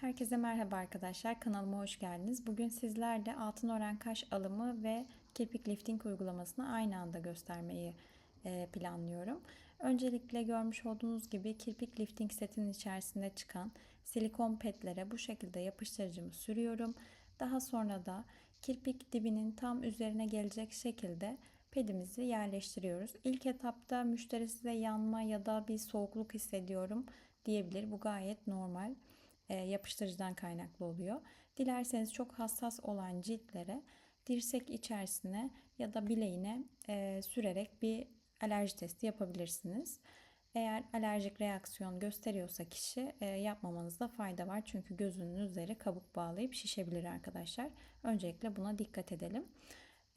Herkese merhaba arkadaşlar. Kanalıma hoş geldiniz. Bugün sizlerle altın oran kaş alımı ve kirpik lifting uygulamasını aynı anda göstermeyi e, planlıyorum. Öncelikle görmüş olduğunuz gibi kirpik lifting setinin içerisinde çıkan silikon petlere bu şekilde yapıştırıcımı sürüyorum. Daha sonra da kirpik dibinin tam üzerine gelecek şekilde pedimizi yerleştiriyoruz. İlk etapta müşteri size yanma ya da bir soğukluk hissediyorum diyebilir. Bu gayet normal yapıştırıcıdan kaynaklı oluyor. Dilerseniz çok hassas olan ciltlere dirsek içerisine ya da bileğine e, sürerek bir alerji testi yapabilirsiniz. Eğer alerjik reaksiyon gösteriyorsa kişi e, yapmamanızda fayda var. Çünkü gözünün üzeri kabuk bağlayıp şişebilir arkadaşlar. Öncelikle buna dikkat edelim.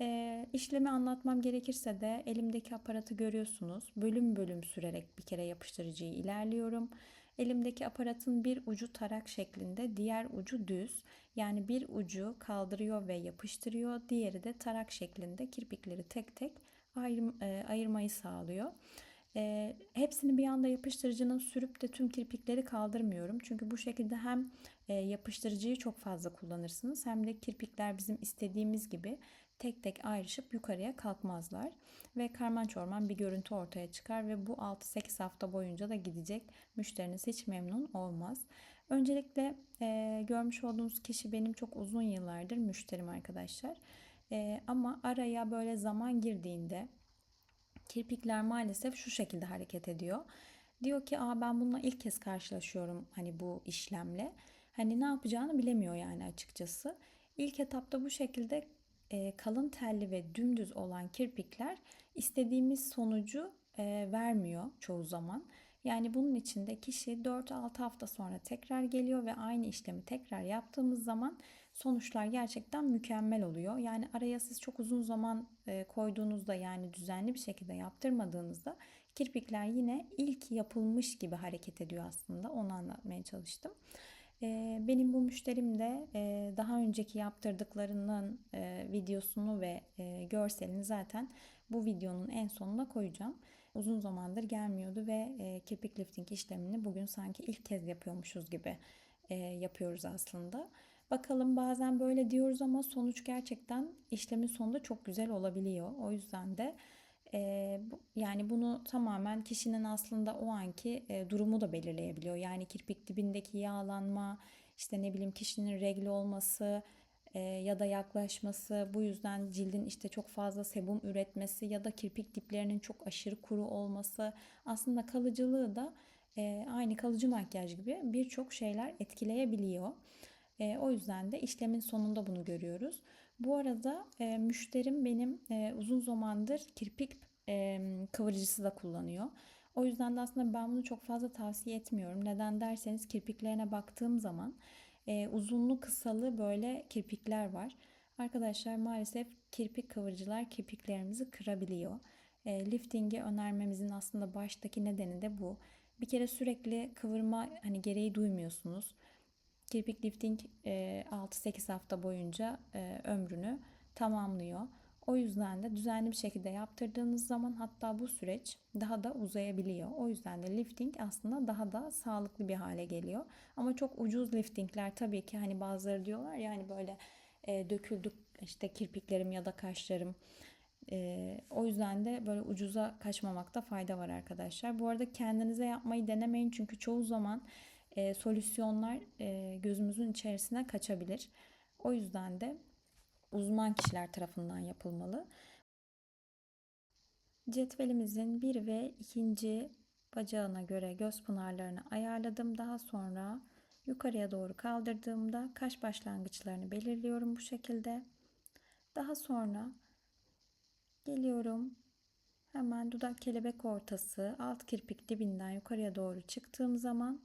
E, işlemi anlatmam gerekirse de elimdeki aparatı görüyorsunuz. Bölüm bölüm sürerek bir kere yapıştırıcıyı ilerliyorum. Elimdeki aparatın bir ucu tarak şeklinde, diğer ucu düz. Yani bir ucu kaldırıyor ve yapıştırıyor, diğeri de tarak şeklinde kirpikleri tek tek ayır, e, ayırmayı sağlıyor. E, hepsini bir anda yapıştırıcının sürüp de tüm kirpikleri kaldırmıyorum. Çünkü bu şekilde hem e, yapıştırıcıyı çok fazla kullanırsınız hem de kirpikler bizim istediğimiz gibi tek tek ayrışıp yukarıya kalkmazlar. Ve karman çorman bir görüntü ortaya çıkar ve bu 6-8 hafta boyunca da gidecek. Müşteriniz hiç memnun olmaz. Öncelikle e, görmüş olduğunuz kişi benim çok uzun yıllardır müşterim arkadaşlar. E, ama araya böyle zaman girdiğinde kirpikler maalesef şu şekilde hareket ediyor. Diyor ki Aa, ben bununla ilk kez karşılaşıyorum hani bu işlemle. Hani ne yapacağını bilemiyor yani açıkçası. İlk etapta bu şekilde kalın telli ve dümdüz olan kirpikler istediğimiz sonucu e, vermiyor çoğu zaman. Yani bunun için de kişi 4-6 hafta sonra tekrar geliyor ve aynı işlemi tekrar yaptığımız zaman sonuçlar gerçekten mükemmel oluyor. Yani araya siz çok uzun zaman e, koyduğunuzda yani düzenli bir şekilde yaptırmadığınızda kirpikler yine ilk yapılmış gibi hareket ediyor aslında. Onu anlatmaya çalıştım. Benim bu müşterim de daha önceki yaptırdıklarının videosunu ve görselini zaten bu videonun en sonuna koyacağım. Uzun zamandır gelmiyordu ve kirpik lifting işlemini bugün sanki ilk kez yapıyormuşuz gibi yapıyoruz aslında. Bakalım bazen böyle diyoruz ama sonuç gerçekten işlemin sonunda çok güzel olabiliyor. O yüzden de e, yani bunu tamamen kişinin aslında o anki e, durumu da belirleyebiliyor. Yani kirpik dibindeki yağlanma, işte ne bileyim kişinin regli olması e, ya da yaklaşması, bu yüzden cildin işte çok fazla sebum üretmesi ya da kirpik diplerinin çok aşırı kuru olması aslında kalıcılığı da e, aynı kalıcı makyaj gibi birçok şeyler etkileyebiliyor. E, o yüzden de işlemin sonunda bunu görüyoruz. Bu arada e, müşterim benim e, uzun zamandır kirpik e, kıvırıcısı da kullanıyor. O yüzden de aslında ben bunu çok fazla tavsiye etmiyorum. Neden derseniz kirpiklerine baktığım zaman e, uzunlu kısalı böyle kirpikler var. Arkadaşlar maalesef kirpik kıvırıcılar kirpiklerimizi kırabiliyor. E, lifting'i önermemizin aslında baştaki nedeni de bu. Bir kere sürekli kıvırma hani gereği duymuyorsunuz. Kirpik lifting 6-8 hafta boyunca ömrünü tamamlıyor. O yüzden de düzenli bir şekilde yaptırdığınız zaman hatta bu süreç daha da uzayabiliyor. O yüzden de lifting aslında daha da sağlıklı bir hale geliyor. Ama çok ucuz liftingler tabii ki hani bazıları diyorlar ya hani böyle e, döküldük işte kirpiklerim ya da kaşlarım. E, o yüzden de böyle ucuza kaçmamakta fayda var arkadaşlar. Bu arada kendinize yapmayı denemeyin çünkü çoğu zaman e, solüsyonlar e, gözümüzün içerisine kaçabilir. O yüzden de uzman kişiler tarafından yapılmalı. Cetvelimizin bir ve ikinci bacağına göre göz pınarlarını ayarladım. Daha sonra yukarıya doğru kaldırdığımda kaş başlangıçlarını belirliyorum bu şekilde. Daha sonra geliyorum. Hemen dudak kelebek ortası alt kirpik dibinden yukarıya doğru çıktığım zaman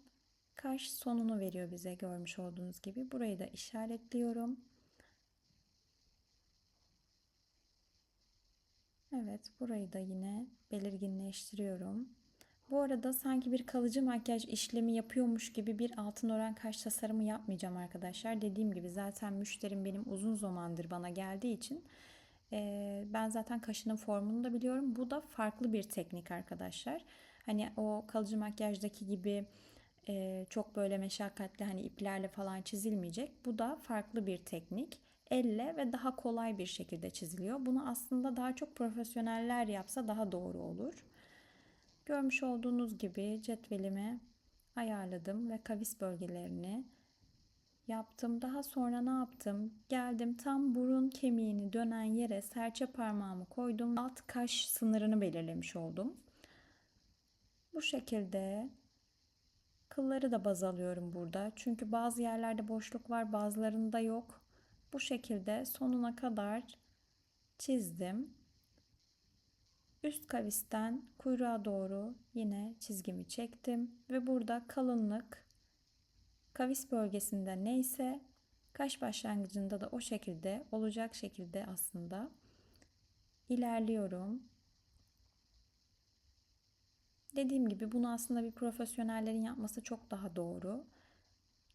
kaş sonunu veriyor bize görmüş olduğunuz gibi. Burayı da işaretliyorum. Evet burayı da yine belirginleştiriyorum. Bu arada sanki bir kalıcı makyaj işlemi yapıyormuş gibi bir altın oran kaş tasarımı yapmayacağım arkadaşlar. Dediğim gibi zaten müşterim benim uzun zamandır bana geldiği için ben zaten kaşının formunu da biliyorum. Bu da farklı bir teknik arkadaşlar. Hani o kalıcı makyajdaki gibi e, çok böyle meşakkatli hani iplerle falan çizilmeyecek. Bu da farklı bir teknik. Elle ve daha kolay bir şekilde çiziliyor. Bunu aslında daha çok profesyoneller yapsa daha doğru olur. Görmüş olduğunuz gibi cetvelimi ayarladım ve kavis bölgelerini yaptım. Daha sonra ne yaptım? Geldim tam burun kemiğini dönen yere serçe parmağımı koydum. Alt kaş sınırını belirlemiş oldum. Bu şekilde kılları da baz alıyorum burada. Çünkü bazı yerlerde boşluk var, bazılarında yok. Bu şekilde sonuna kadar çizdim. Üst kavisten kuyruğa doğru yine çizgimi çektim ve burada kalınlık kavis bölgesinde neyse kaş başlangıcında da o şekilde olacak şekilde aslında ilerliyorum. Dediğim gibi bunu aslında bir profesyonellerin yapması çok daha doğru.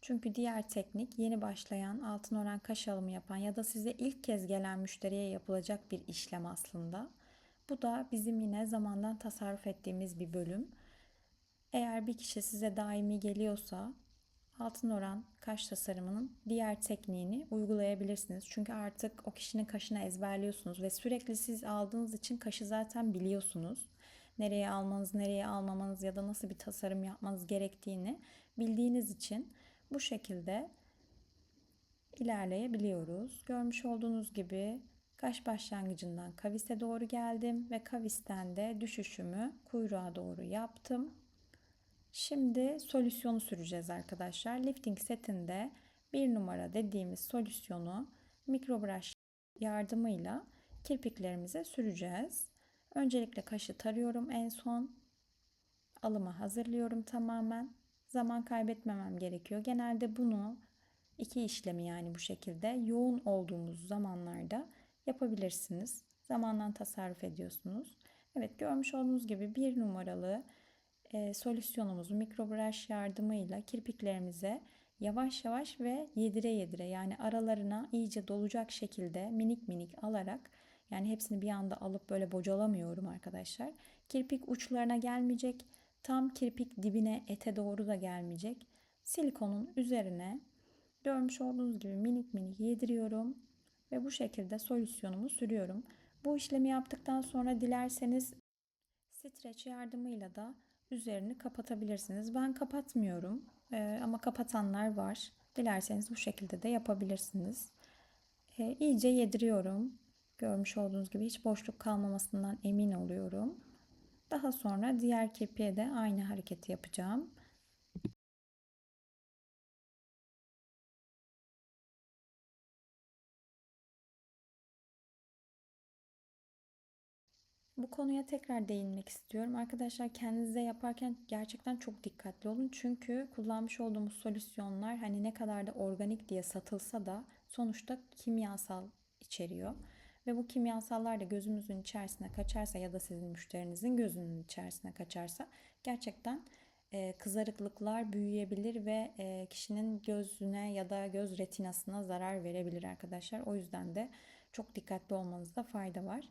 Çünkü diğer teknik yeni başlayan altın oran kaş alımı yapan ya da size ilk kez gelen müşteriye yapılacak bir işlem aslında. Bu da bizim yine zamandan tasarruf ettiğimiz bir bölüm. Eğer bir kişi size daimi geliyorsa altın oran kaş tasarımının diğer tekniğini uygulayabilirsiniz. Çünkü artık o kişinin kaşını ezberliyorsunuz ve sürekli siz aldığınız için kaşı zaten biliyorsunuz. Nereye almanız, nereye almamanız ya da nasıl bir tasarım yapmanız gerektiğini bildiğiniz için bu şekilde ilerleyebiliyoruz. Görmüş olduğunuz gibi kaş başlangıcından kavise doğru geldim ve kavisten de düşüşümü kuyruğa doğru yaptım. Şimdi solüsyonu süreceğiz arkadaşlar. Lifting setinde bir numara dediğimiz solüsyonu mikrobrush yardımıyla kirpiklerimize süreceğiz. Öncelikle kaşı tarıyorum en son. Alımı hazırlıyorum tamamen. Zaman kaybetmemem gerekiyor. Genelde bunu iki işlemi yani bu şekilde yoğun olduğumuz zamanlarda yapabilirsiniz. Zamandan tasarruf ediyorsunuz. Evet görmüş olduğunuz gibi bir numaralı e, solüsyonumuzu mikrobrush yardımıyla kirpiklerimize yavaş yavaş ve yedire yedire yani aralarına iyice dolacak şekilde minik minik alarak yani hepsini bir anda alıp böyle bocalamıyorum arkadaşlar. Kirpik uçlarına gelmeyecek. Tam kirpik dibine ete doğru da gelmeyecek. Silikonun üzerine görmüş olduğunuz gibi minik minik yediriyorum ve bu şekilde solüsyonumu sürüyorum. Bu işlemi yaptıktan sonra dilerseniz streç yardımıyla da üzerini kapatabilirsiniz. Ben kapatmıyorum ee, ama kapatanlar var. Dilerseniz bu şekilde de yapabilirsiniz. Ee, iyice yediriyorum. Görmüş olduğunuz gibi hiç boşluk kalmamasından emin oluyorum. Daha sonra diğer kirpiğe de aynı hareketi yapacağım. Bu konuya tekrar değinmek istiyorum. Arkadaşlar kendinize yaparken gerçekten çok dikkatli olun. Çünkü kullanmış olduğumuz solüsyonlar hani ne kadar da organik diye satılsa da sonuçta kimyasal içeriyor. Ve bu kimyasallar da gözümüzün içerisine kaçarsa ya da sizin müşterinizin gözünün içerisine kaçarsa gerçekten e, kızarıklıklar büyüyebilir ve e, kişinin gözüne ya da göz retinasına zarar verebilir arkadaşlar. O yüzden de çok dikkatli olmanızda fayda var.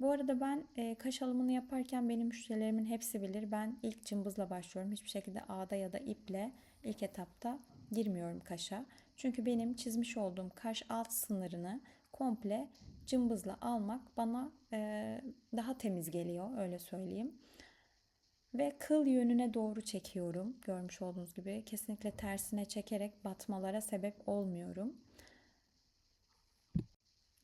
Bu arada ben e, kaş alımını yaparken benim müşterilerimin hepsi bilir. Ben ilk cımbızla başlıyorum. Hiçbir şekilde ağda ya da iple ilk etapta girmiyorum kaşa. Çünkü benim çizmiş olduğum kaş alt sınırını komple cımbızla almak bana e, daha temiz geliyor öyle söyleyeyim. Ve kıl yönüne doğru çekiyorum. Görmüş olduğunuz gibi kesinlikle tersine çekerek batmalara sebep olmuyorum.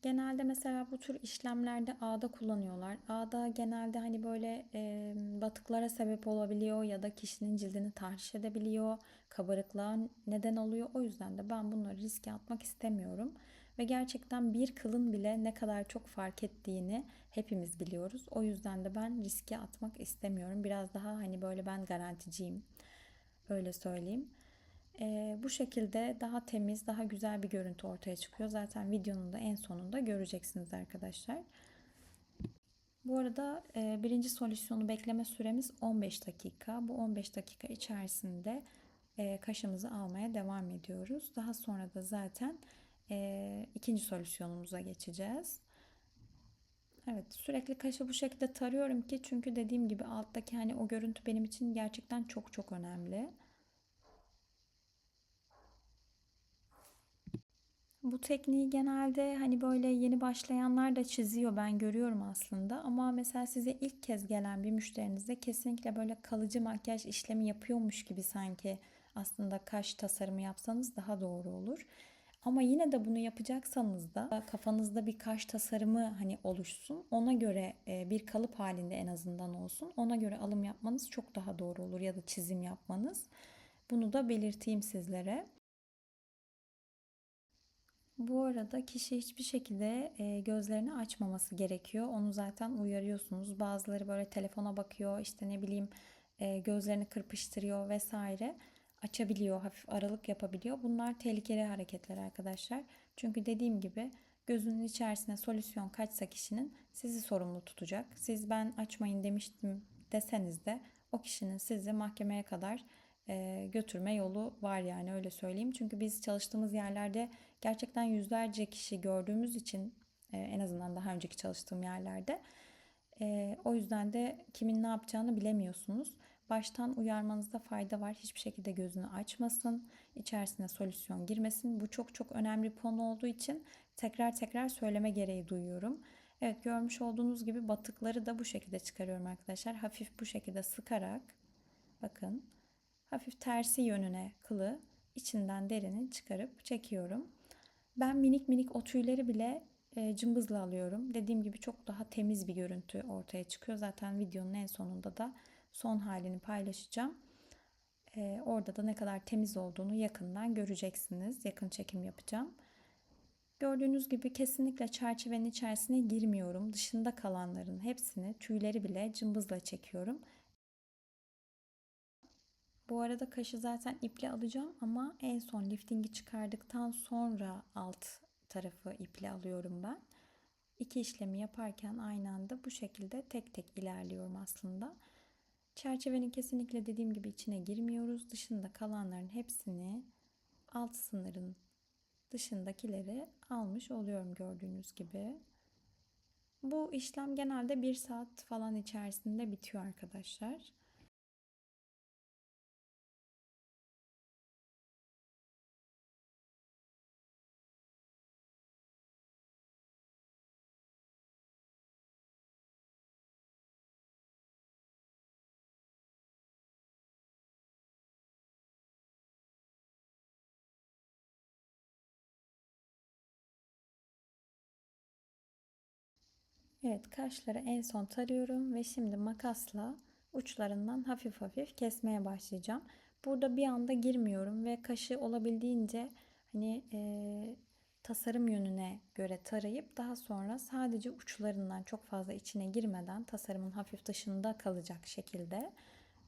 Genelde mesela bu tür işlemlerde ağda kullanıyorlar. Ağda genelde hani böyle e, batıklara sebep olabiliyor ya da kişinin cildini tahriş edebiliyor, kabarıklığa neden oluyor. O yüzden de ben bunları riske atmak istemiyorum. Ve gerçekten bir kılın bile ne kadar çok fark ettiğini hepimiz biliyoruz. O yüzden de ben riske atmak istemiyorum. Biraz daha hani böyle ben garanticiyim. Öyle söyleyeyim. Ee, bu şekilde daha temiz, daha güzel bir görüntü ortaya çıkıyor. Zaten videonun da en sonunda göreceksiniz arkadaşlar. Bu arada e, birinci solüsyonu bekleme süremiz 15 dakika. Bu 15 dakika içerisinde e, kaşımızı almaya devam ediyoruz. Daha sonra da zaten e, ikinci solüsyonumuza geçeceğiz. Evet sürekli kaşı bu şekilde tarıyorum ki çünkü dediğim gibi alttaki hani o görüntü benim için gerçekten çok çok önemli. Bu tekniği genelde hani böyle yeni başlayanlar da çiziyor ben görüyorum aslında ama mesela size ilk kez gelen bir müşterinizde kesinlikle böyle kalıcı makyaj işlemi yapıyormuş gibi sanki aslında kaş tasarımı yapsanız daha doğru olur. Ama yine de bunu yapacaksanız da kafanızda bir kaş tasarımı hani oluşsun. Ona göre e, bir kalıp halinde en azından olsun. Ona göre alım yapmanız çok daha doğru olur ya da çizim yapmanız. Bunu da belirteyim sizlere. Bu arada kişi hiçbir şekilde e, gözlerini açmaması gerekiyor. Onu zaten uyarıyorsunuz. Bazıları böyle telefona bakıyor, işte ne bileyim e, gözlerini kırpıştırıyor vesaire. Açabiliyor, hafif aralık yapabiliyor. Bunlar tehlikeli hareketler arkadaşlar. Çünkü dediğim gibi gözünün içerisine solüsyon kaçsa kişinin sizi sorumlu tutacak. Siz ben açmayın demiştim deseniz de o kişinin sizi mahkemeye kadar e, götürme yolu var yani öyle söyleyeyim. Çünkü biz çalıştığımız yerlerde gerçekten yüzlerce kişi gördüğümüz için e, en azından daha önceki çalıştığım yerlerde e, o yüzden de kimin ne yapacağını bilemiyorsunuz. Baştan uyarmanızda fayda var. Hiçbir şekilde gözünü açmasın, içerisine solüsyon girmesin. Bu çok çok önemli bir konu olduğu için tekrar tekrar söyleme gereği duyuyorum. Evet görmüş olduğunuz gibi batıkları da bu şekilde çıkarıyorum arkadaşlar. Hafif bu şekilde sıkarak bakın hafif tersi yönüne kılı içinden derini çıkarıp çekiyorum. Ben minik minik o tüyleri bile e, cımbızla alıyorum. Dediğim gibi çok daha temiz bir görüntü ortaya çıkıyor. Zaten videonun en sonunda da son halini paylaşacağım. E, orada da ne kadar temiz olduğunu yakından göreceksiniz. Yakın çekim yapacağım. Gördüğünüz gibi kesinlikle çerçevenin içerisine girmiyorum. Dışında kalanların hepsini tüyleri bile cımbızla çekiyorum. Bu arada kaşı zaten iple alacağım ama en son liftingi çıkardıktan sonra alt tarafı iple alıyorum ben. İki işlemi yaparken aynı anda bu şekilde tek tek ilerliyorum aslında. Çerçevenin kesinlikle dediğim gibi içine girmiyoruz. Dışında kalanların hepsini alt sınırın dışındakileri almış oluyorum gördüğünüz gibi. Bu işlem genelde bir saat falan içerisinde bitiyor arkadaşlar. Evet kaşları en son tarıyorum ve şimdi makasla uçlarından hafif hafif kesmeye başlayacağım. Burada bir anda girmiyorum ve kaşı olabildiğince hani e, tasarım yönüne göre tarayıp daha sonra sadece uçlarından çok fazla içine girmeden tasarımın hafif dışında kalacak şekilde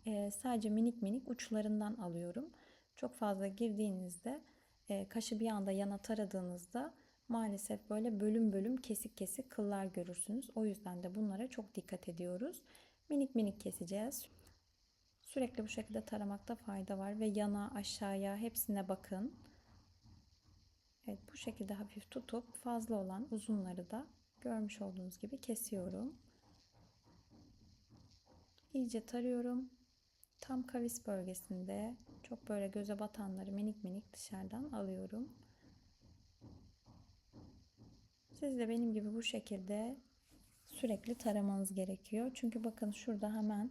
e, sadece minik minik uçlarından alıyorum. Çok fazla girdiğinizde e, kaşı bir anda yana taradığınızda maalesef böyle bölüm bölüm kesik kesik kıllar görürsünüz. O yüzden de bunlara çok dikkat ediyoruz. Minik minik keseceğiz. Sürekli bu şekilde taramakta fayda var ve yana aşağıya hepsine bakın. Evet bu şekilde hafif tutup fazla olan uzunları da görmüş olduğunuz gibi kesiyorum. İyice tarıyorum. Tam kavis bölgesinde çok böyle göze batanları minik minik dışarıdan alıyorum. Siz de benim gibi bu şekilde sürekli taramanız gerekiyor. Çünkü bakın şurada hemen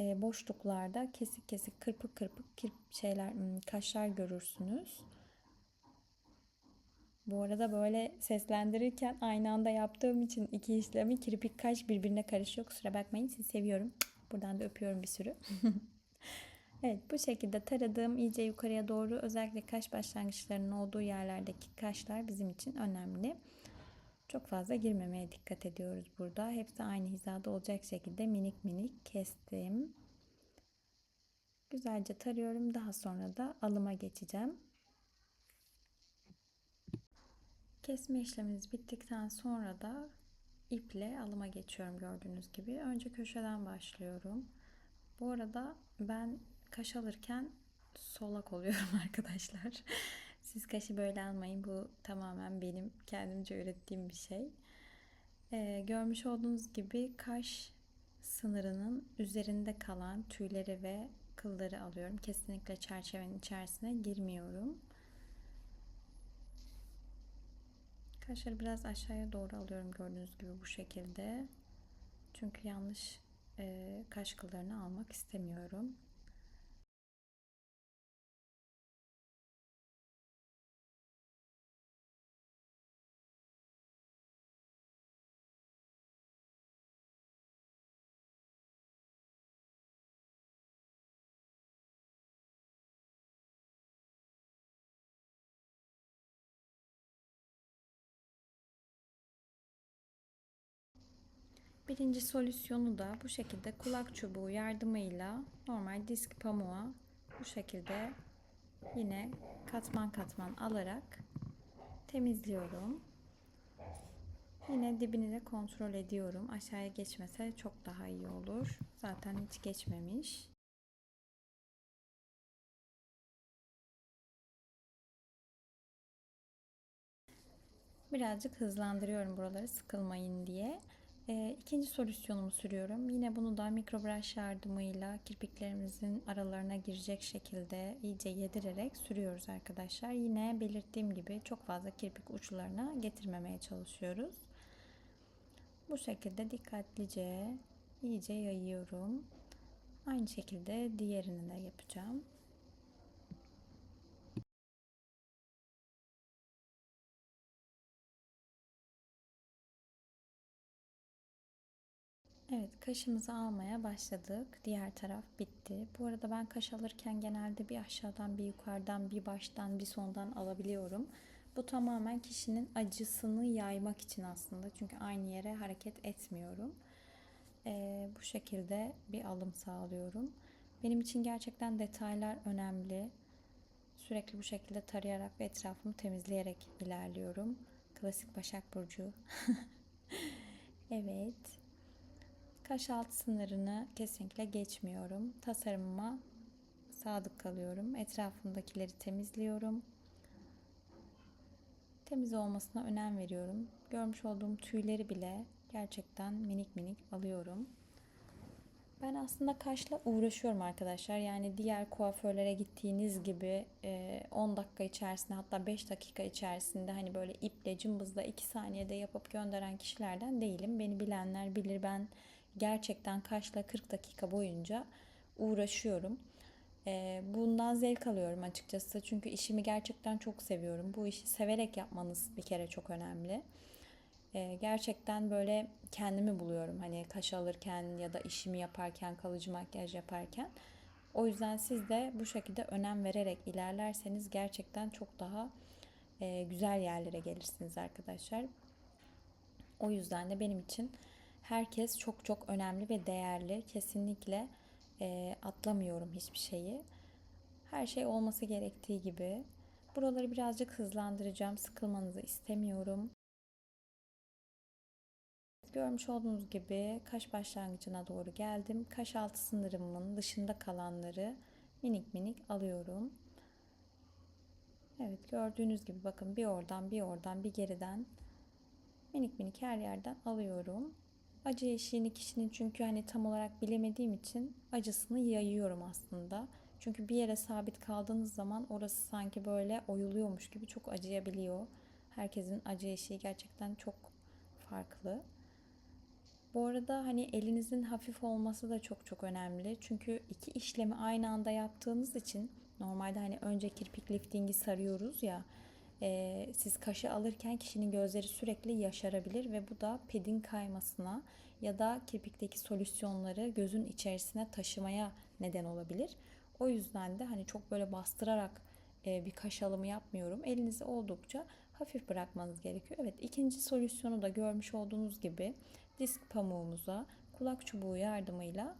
e, boşluklarda kesik kesik kırpık kırpık kirp şeyler hmm, kaşlar görürsünüz. Bu arada böyle seslendirirken aynı anda yaptığım için iki işlemi kirpik kaş birbirine karışıyor. Kusura bakmayın sizi seviyorum. Buradan da öpüyorum bir sürü. evet bu şekilde taradığım iyice yukarıya doğru özellikle kaş başlangıçlarının olduğu yerlerdeki kaşlar bizim için önemli. Çok fazla girmemeye dikkat ediyoruz burada. Hepsi aynı hizada olacak şekilde minik minik kestim. Güzelce tarıyorum. Daha sonra da alıma geçeceğim. Kesme işlemimiz bittikten sonra da iple alıma geçiyorum gördüğünüz gibi. Önce köşeden başlıyorum. Bu arada ben kaş alırken solak oluyorum arkadaşlar. Siz kaşı böyle almayın. Bu tamamen benim kendimce ürettiğim bir şey. Ee, görmüş olduğunuz gibi kaş sınırının üzerinde kalan tüyleri ve kılları alıyorum. Kesinlikle çerçevenin içerisine girmiyorum. Kaşları biraz aşağıya doğru alıyorum gördüğünüz gibi bu şekilde. Çünkü yanlış e, kaş kıllarını almak istemiyorum. Birinci solüsyonu da bu şekilde kulak çubuğu yardımıyla normal disk pamuğa bu şekilde yine katman katman alarak temizliyorum. Yine dibini de kontrol ediyorum. Aşağıya geçmese çok daha iyi olur. Zaten hiç geçmemiş. Birazcık hızlandırıyorum buraları sıkılmayın diye. E, ikinci solüsyonumu sürüyorum. Yine bunu da mikrobrush yardımıyla kirpiklerimizin aralarına girecek şekilde iyice yedirerek sürüyoruz arkadaşlar. Yine belirttiğim gibi çok fazla kirpik uçlarına getirmemeye çalışıyoruz. Bu şekilde dikkatlice iyice yayıyorum. Aynı şekilde diğerini de yapacağım. Evet kaşımızı almaya başladık. Diğer taraf bitti. Bu arada ben kaş alırken genelde bir aşağıdan bir yukarıdan bir baştan bir sondan alabiliyorum. Bu tamamen kişinin acısını yaymak için aslında. Çünkü aynı yere hareket etmiyorum. Ee, bu şekilde bir alım sağlıyorum. Benim için gerçekten detaylar önemli. Sürekli bu şekilde tarayarak ve etrafımı temizleyerek ilerliyorum. Klasik Başak Burcu. evet. Kaş altı sınırını kesinlikle geçmiyorum. Tasarımıma sadık kalıyorum. Etrafındakileri temizliyorum. Temiz olmasına önem veriyorum. Görmüş olduğum tüyleri bile gerçekten minik minik alıyorum. Ben aslında kaşla uğraşıyorum arkadaşlar. Yani diğer kuaförlere gittiğiniz gibi 10 dakika içerisinde hatta 5 dakika içerisinde hani böyle iple cımbızla 2 saniyede yapıp gönderen kişilerden değilim. Beni bilenler bilir ben gerçekten kaşla 40 dakika boyunca uğraşıyorum. Ee, bundan zevk alıyorum açıkçası. Çünkü işimi gerçekten çok seviyorum. Bu işi severek yapmanız bir kere çok önemli. Ee, gerçekten böyle kendimi buluyorum. Hani kaş alırken ya da işimi yaparken, kalıcı makyaj yaparken. O yüzden siz de bu şekilde önem vererek ilerlerseniz gerçekten çok daha e, güzel yerlere gelirsiniz arkadaşlar. O yüzden de benim için herkes çok çok önemli ve değerli. Kesinlikle e, atlamıyorum hiçbir şeyi. Her şey olması gerektiği gibi. Buraları birazcık hızlandıracağım. Sıkılmanızı istemiyorum. Görmüş olduğunuz gibi kaş başlangıcına doğru geldim. Kaş altı sınırımın dışında kalanları minik minik alıyorum. Evet gördüğünüz gibi bakın bir oradan bir oradan bir geriden minik minik her yerden alıyorum. Acı eşiğini kişinin çünkü hani tam olarak bilemediğim için acısını yayıyorum aslında. Çünkü bir yere sabit kaldığınız zaman orası sanki böyle oyuluyormuş gibi çok acıyabiliyor. Herkesin acı eşiği gerçekten çok farklı. Bu arada hani elinizin hafif olması da çok çok önemli. Çünkü iki işlemi aynı anda yaptığınız için normalde hani önce kirpik liftingi sarıyoruz ya e, siz kaşı alırken kişinin gözleri sürekli yaşarabilir ve bu da pedin kaymasına ya da kirpikteki solüsyonları gözün içerisine taşımaya neden olabilir. O yüzden de hani çok böyle bastırarak e, bir kaş alımı yapmıyorum. Elinizi oldukça hafif bırakmanız gerekiyor. Evet ikinci solüsyonu da görmüş olduğunuz gibi disk pamuğumuza kulak çubuğu yardımıyla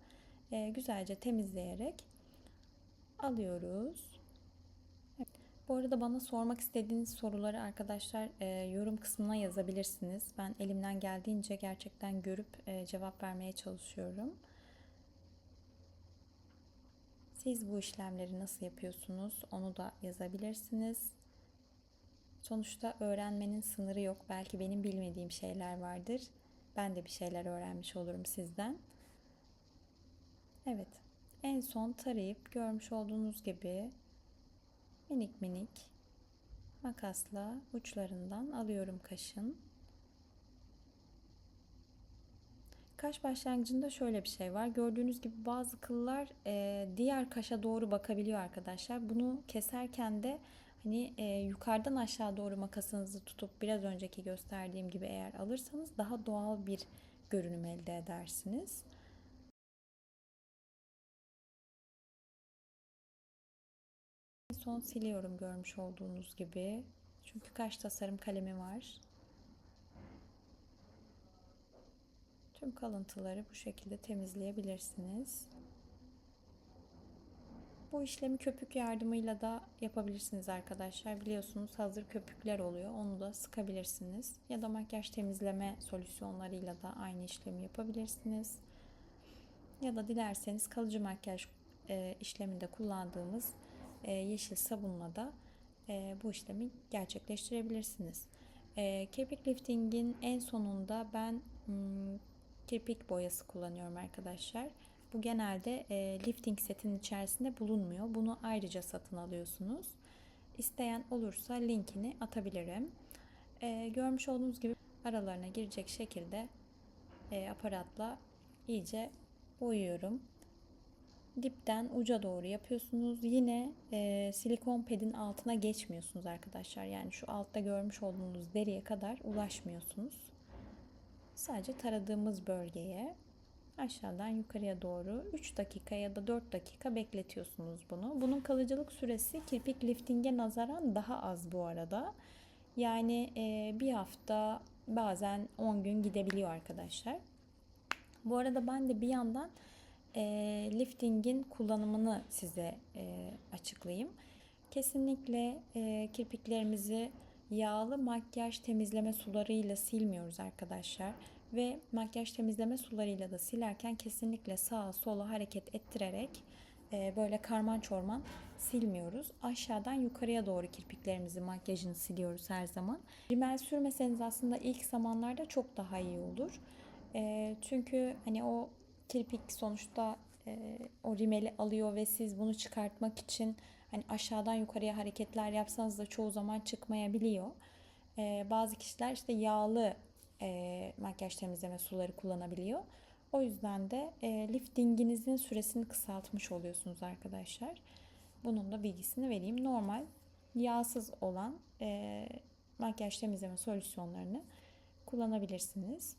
e, güzelce temizleyerek alıyoruz. Bu arada bana sormak istediğiniz soruları arkadaşlar e, yorum kısmına yazabilirsiniz. Ben elimden geldiğince gerçekten görüp e, cevap vermeye çalışıyorum. Siz bu işlemleri nasıl yapıyorsunuz onu da yazabilirsiniz. Sonuçta öğrenmenin sınırı yok. Belki benim bilmediğim şeyler vardır. Ben de bir şeyler öğrenmiş olurum sizden. Evet. En son tarayıp görmüş olduğunuz gibi minik minik makasla uçlarından alıyorum kaşın. Kaş başlangıcında şöyle bir şey var. Gördüğünüz gibi bazı kıllar e, diğer kaşa doğru bakabiliyor arkadaşlar. Bunu keserken de hani e, yukarıdan aşağı doğru makasınızı tutup biraz önceki gösterdiğim gibi eğer alırsanız daha doğal bir görünüm elde edersiniz. Son siliyorum görmüş olduğunuz gibi. Çünkü kaş tasarım kalemi var. Tüm kalıntıları bu şekilde temizleyebilirsiniz. Bu işlemi köpük yardımıyla da yapabilirsiniz arkadaşlar. Biliyorsunuz hazır köpükler oluyor. Onu da sıkabilirsiniz. Ya da makyaj temizleme solüsyonlarıyla da aynı işlemi yapabilirsiniz. Ya da dilerseniz kalıcı makyaj e, işleminde kullandığımız e, yeşil sabunla da e, bu işlemi gerçekleştirebilirsiniz. E, kirpik liftingin en sonunda ben hmm, kirpik boyası kullanıyorum arkadaşlar. Bu genelde e, lifting setin içerisinde bulunmuyor. Bunu ayrıca satın alıyorsunuz. İsteyen olursa linkini atabilirim. E, görmüş olduğunuz gibi aralarına girecek şekilde e, aparatla iyice boyuyorum. Dipten uca doğru yapıyorsunuz. Yine e, silikon pedin altına geçmiyorsunuz arkadaşlar. Yani şu altta görmüş olduğunuz deriye kadar ulaşmıyorsunuz. Sadece taradığımız bölgeye aşağıdan yukarıya doğru 3 dakika ya da 4 dakika bekletiyorsunuz bunu. Bunun kalıcılık süresi kirpik liftinge nazaran daha az bu arada. Yani e, bir hafta bazen 10 gün gidebiliyor arkadaşlar. Bu arada ben de bir yandan e, liftingin kullanımını size e, açıklayayım. Kesinlikle e, kirpiklerimizi yağlı makyaj temizleme sularıyla silmiyoruz arkadaşlar. Ve makyaj temizleme sularıyla da silerken kesinlikle sağa sola hareket ettirerek e, böyle karman çorman silmiyoruz. Aşağıdan yukarıya doğru kirpiklerimizi makyajını siliyoruz her zaman. Rimel sürmeseniz aslında ilk zamanlarda çok daha iyi olur. E, çünkü hani o kirpik sonuçta e, o rimeli alıyor ve siz bunu çıkartmak için hani aşağıdan yukarıya hareketler yapsanız da çoğu zaman çıkmayabiliyor. E, bazı kişiler işte yağlı e, makyaj temizleme suları kullanabiliyor. O yüzden de e, liftinginizin süresini kısaltmış oluyorsunuz arkadaşlar. Bunun da bilgisini vereyim. Normal yağsız olan e, makyaj temizleme solüsyonlarını kullanabilirsiniz.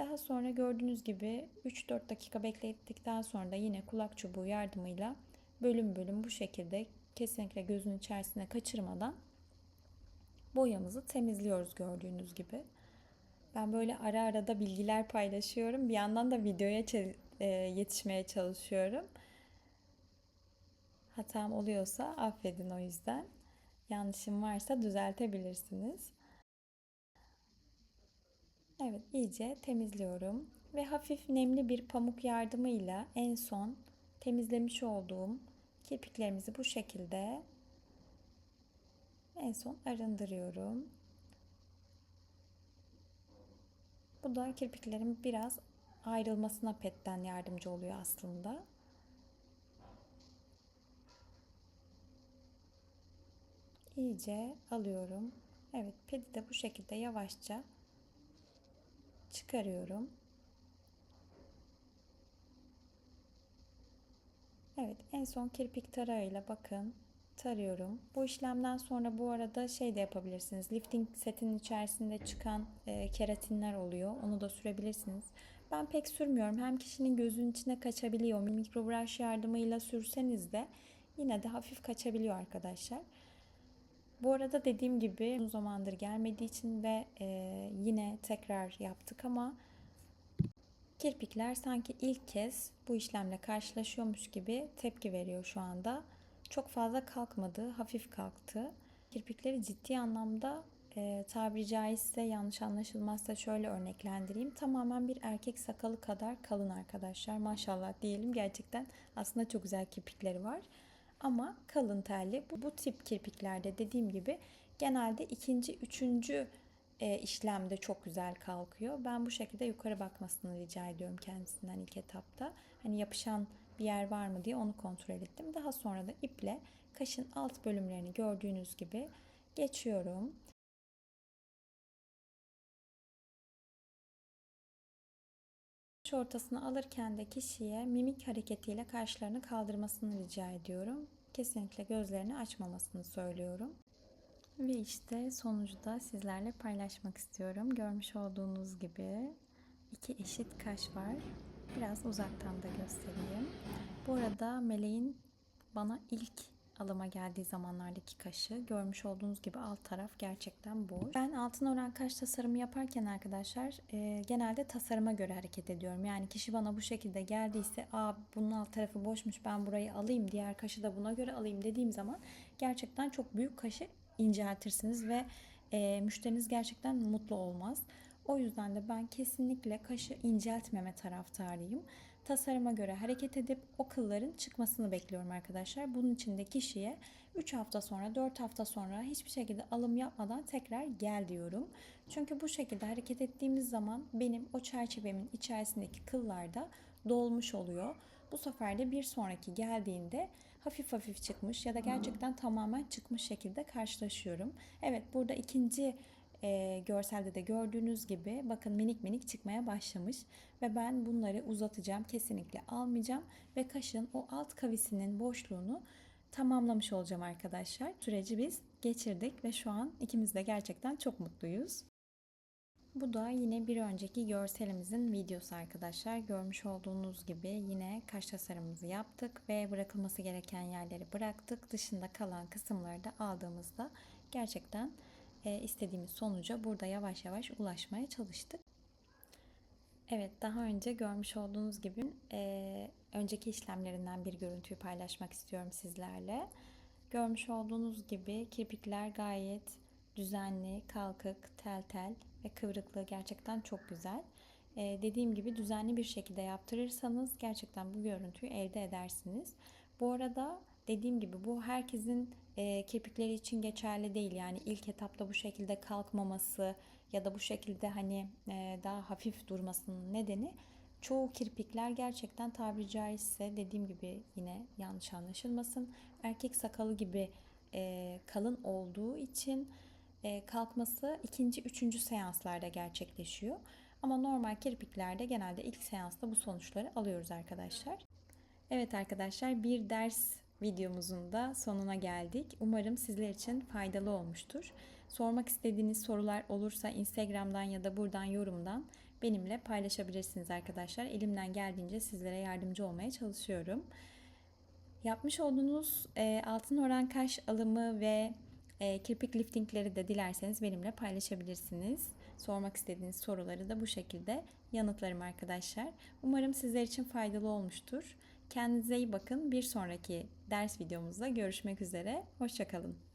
Daha sonra gördüğünüz gibi 3-4 dakika beklettikten sonra da yine kulak çubuğu yardımıyla bölüm bölüm bu şekilde kesinlikle gözün içerisine kaçırmadan boyamızı temizliyoruz gördüğünüz gibi. Ben böyle ara ara da bilgiler paylaşıyorum. Bir yandan da videoya e, yetişmeye çalışıyorum. Hatam oluyorsa affedin o yüzden. Yanlışım varsa düzeltebilirsiniz. Evet, iyice temizliyorum ve hafif nemli bir pamuk yardımıyla en son temizlemiş olduğum kirpiklerimizi bu şekilde en son arındırıyorum. Bu da kirpiklerim biraz ayrılmasına petten yardımcı oluyor aslında. İyice alıyorum. Evet, pedi de bu şekilde yavaşça çıkarıyorum. Evet, en son kirpik tarağıyla bakın tarıyorum. Bu işlemden sonra bu arada şey de yapabilirsiniz. Lifting setin içerisinde çıkan e, keratinler oluyor. Onu da sürebilirsiniz. Ben pek sürmüyorum. Hem kişinin gözünün içine kaçabiliyor. Mikrobrush yardımıyla sürseniz de yine de hafif kaçabiliyor arkadaşlar. Bu arada dediğim gibi uzun zamandır gelmediği için ve e, yine tekrar yaptık ama kirpikler sanki ilk kez bu işlemle karşılaşıyormuş gibi tepki veriyor şu anda çok fazla kalkmadı, hafif kalktı. Kirpikleri ciddi anlamda e, tabiri caizse yanlış anlaşılmazsa şöyle örneklendireyim. Tamamen bir erkek sakalı kadar kalın arkadaşlar. Maşallah diyelim gerçekten aslında çok güzel kirpikleri var. Ama kalın telli. Bu, bu tip kirpiklerde dediğim gibi genelde ikinci, üçüncü e, işlemde çok güzel kalkıyor. Ben bu şekilde yukarı bakmasını rica ediyorum kendisinden ilk etapta. Hani yapışan bir yer var mı diye onu kontrol ettim. Daha sonra da iple kaşın alt bölümlerini gördüğünüz gibi geçiyorum. Kaş ortasını alırken de kişiye mimik hareketiyle kaşlarını kaldırmasını rica ediyorum. Kesinlikle gözlerini açmamasını söylüyorum. Ve işte sonucu da sizlerle paylaşmak istiyorum. Görmüş olduğunuz gibi iki eşit kaş var. Biraz uzaktan da göstereyim. Bu arada Meleğin bana ilk alıma geldiği zamanlardaki kaşı görmüş olduğunuz gibi alt taraf gerçekten boş. Ben altın oran kaş tasarımı yaparken arkadaşlar e, genelde tasarıma göre hareket ediyorum. Yani kişi bana bu şekilde geldiyse Aa, bunun alt tarafı boşmuş ben burayı alayım diğer kaşı da buna göre alayım dediğim zaman gerçekten çok büyük kaşı inceltirsiniz ve e, müşteriniz gerçekten mutlu olmaz. O yüzden de ben kesinlikle kaşı inceltmeme taraftarıyım. Tasarıma göre hareket edip o kılların çıkmasını bekliyorum arkadaşlar. Bunun için de kişiye 3 hafta sonra 4 hafta sonra hiçbir şekilde alım yapmadan tekrar gel diyorum. Çünkü bu şekilde hareket ettiğimiz zaman benim o çerçevemin içerisindeki kıllar da dolmuş oluyor. Bu sefer de bir sonraki geldiğinde hafif hafif çıkmış ya da gerçekten tamamen çıkmış şekilde karşılaşıyorum. Evet burada ikinci e, görselde de gördüğünüz gibi bakın minik minik çıkmaya başlamış ve ben bunları uzatacağım kesinlikle almayacağım ve kaşın o alt kavisinin boşluğunu tamamlamış olacağım arkadaşlar. Süreci biz geçirdik ve şu an ikimiz de gerçekten çok mutluyuz. Bu da yine bir önceki görselimizin videosu arkadaşlar. Görmüş olduğunuz gibi yine kaş tasarımımızı yaptık ve bırakılması gereken yerleri bıraktık. Dışında kalan kısımları da aldığımızda gerçekten e, istediğimiz sonuca burada yavaş yavaş ulaşmaya çalıştık. Evet daha önce görmüş olduğunuz gibi e, önceki işlemlerinden bir görüntüyü paylaşmak istiyorum sizlerle. Görmüş olduğunuz gibi kirpikler gayet düzenli, kalkık, tel tel ve kıvrıklığı gerçekten çok güzel. Ee, dediğim gibi düzenli bir şekilde yaptırırsanız gerçekten bu görüntüyü elde edersiniz. Bu arada dediğim gibi bu herkesin e, kirpikleri için geçerli değil. Yani ilk etapta bu şekilde kalkmaması ya da bu şekilde hani e, daha hafif durmasının nedeni çoğu kirpikler gerçekten tabiri caizse dediğim gibi yine yanlış anlaşılmasın erkek sakalı gibi e, kalın olduğu için e, kalkması ikinci, üçüncü seanslarda gerçekleşiyor. Ama normal kirpiklerde genelde ilk seansta bu sonuçları alıyoruz arkadaşlar. Evet arkadaşlar bir ders videomuzun da sonuna geldik. Umarım sizler için faydalı olmuştur. Sormak istediğiniz sorular olursa Instagram'dan ya da buradan yorumdan benimle paylaşabilirsiniz arkadaşlar. Elimden geldiğince sizlere yardımcı olmaya çalışıyorum. Yapmış olduğunuz e, altın oran kaş alımı ve e, kirpik liftingleri de dilerseniz benimle paylaşabilirsiniz. Sormak istediğiniz soruları da bu şekilde yanıtlarım arkadaşlar. Umarım sizler için faydalı olmuştur. Kendinize iyi bakın. Bir sonraki ders videomuzda görüşmek üzere. Hoşçakalın.